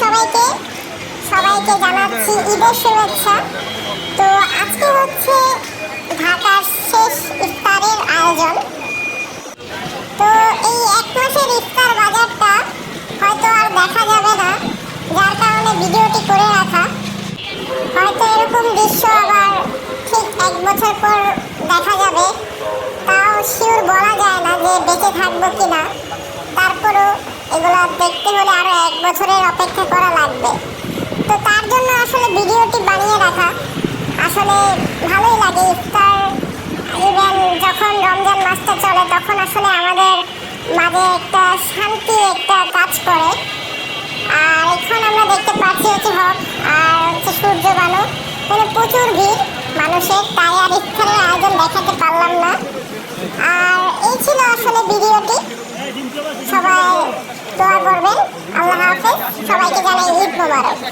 সবাইকে সবাইকে জানাচ্ছি ঈদের শুভেচ্ছা। তো আজকে হচ্ছে ঢাকার শেষ ইফতারের আয়োজন। তো এই এক মাসের ইফতার বাজারটা হয়তো আর দেখা যাবে না, যার কারণে ভিডিওটি করে রাখা। হয়তো এরকম দৃশ্য আবার ঠিক এক বছর পর দেখা যাবে। তাও শিওর বলা যায় না যে বেঁচে থাকব কিনা। তারপরও এগুলো দেখতে হলে আরও এক বছরের অপেক্ষা করা লাগবে। তো তার জন্য আসলে ভিডিওটি বানিয়ে রাখা। আসলে ভালোই লাগে ইফতার ইভেন যখন রমজান মাসটা চলে, তখন আসলে আমাদের মাঝে একটা শান্তি, একটা কাজ করে। আর এখন আমরা দেখতে পাচ্ছি হচ্ছে হক আর হচ্ছে সূর্য বানো মানে প্রচুর ভিড় মানুষের, তাই আর ইফতারের আয়োজন দেখাতে পারলাম না। আর এই ছিল আসলে ভিডিওটি। તમારો